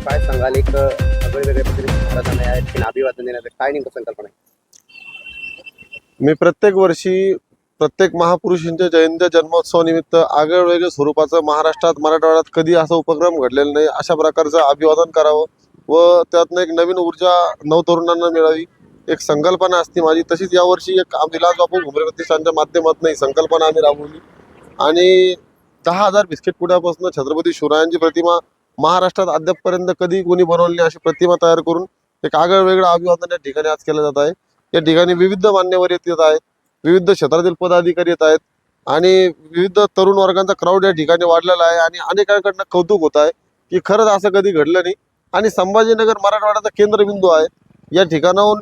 वेगवेगळ्या पद्धतीने महाराजांना या अभिवादन देण्याचं काय नेमकं संकल्पना आहे मी प्रत्येक वर्षी प्रत्येक महापुरुषांच्या जयंती जन्मोत्सवानिमित्त आगळं वेगळ्या स्वरूपाचं महाराष्ट्रात मराठवाड्यात कधी असा उपक्रम घडलेला नाही अशा प्रकारचं अभिवादन करावं व त्यातनं एक नवीन ऊर्जा नवतरुणांना मिळावी एक संकल्पना असते माझी. तशीच यावर्षी एक विलास बापू घुमरे प्रतिष्ठानच्या माध्यमातून ही संकल्पना आम्ही राबवली. आणि दहा हजार बिस्किट पुड्यापासून छत्रपती शिवरायांची प्रतिमा महाराष्ट्रात अद्यापपर्यंत कधी कोणी बनवली अशी प्रतिमा तयार करून एक आगळं वेगळं अभिवादन या ठिकाणी आज केलं जात आहे. या ठिकाणी विविध मान्यवर येत येत आहेत विविध क्षेत्रातील पदाधिकारी येत आहेत आणि विविध तरुण वर्गांचा क्राऊड या ठिकाणी वाढलेला आहे आणि अनेकांकडनं कौतुक होत आहे की खरंच असं कधी घडलं नाही. आणि संभाजीनगर मराठवाड्याचा केंद्रबिंदू आहे. या ठिकाणाहून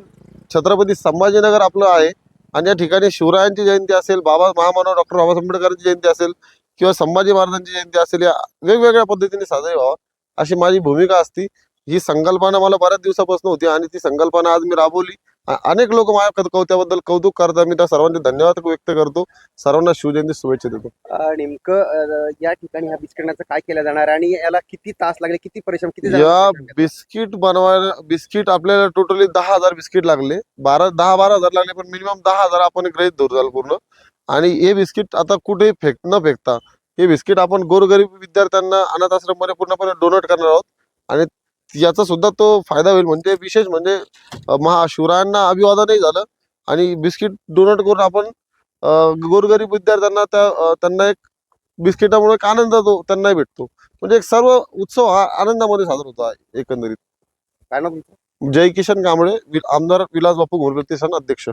छत्रपती संभाजीनगर आपलं आहे आणि या ठिकाणी शिवरायांची जयंती असेल बाबा महामानव डॉक्टर बाबासाहेब आंबेडकरांची जयंती असेल किंवा संभाजी महाराजांची जयंती असेल या वेगवेगळ्या पद्धतीने साजरी व्हावा. अशी माझी भूमिका असती. ही संकल्पना मला बऱ्याच दिवसापासून होती आणि ती संकल्पना आज मी राबवली. अनेक लोक माझ्या कौ- कौत्याबद्दल कौतुक करतात. मी त्या सर्वांचे धन्यवाद व्यक्त करतो. सर्वांना शिवजयंती शुभेच्छा देतो. नेमकं या ठिकाणी ह्या बिस्किटाचं काय केलं जाणार आणि याला किती तास लागले किती परिश्रम किती या? बिस्किट बनवायला बिस्किट आपल्याला टोटली दहा हजार बिस्किट लागले. बारा दहा बारा हजार लागले पण मिनिमम दहा हजार आपण गृहित धरू झालं पूर्ण. आणि हे बिस्किट आता कुठेही फेक न फेकता हे बिस्किट आपण गोरगरीब विद्यार्थ्यांना अनाथ आश्रममध्ये पूर्णपणे डोनेट करणार आहोत. आणि याचा सुद्धा तो फायदा होईल. म्हणजे विशेष म्हणजे अ, महा शिवरायांना अभिवादनही झालं. आणि बिस्किट डोनेट करून आपण गोरगरीब विद्यार्थ्यांना त्या त्यांना एक बिस्किटामुळे एक आनंद तो त्यांनाही भेटतो. म्हणजे एक सर्व उत्सव हा आनंदामध्ये साजरा होतो एकंदरीत. काय ना तुमचं? जय किशन कांबळे आमदार विलास बापू घोरगते सण अध्यक्ष.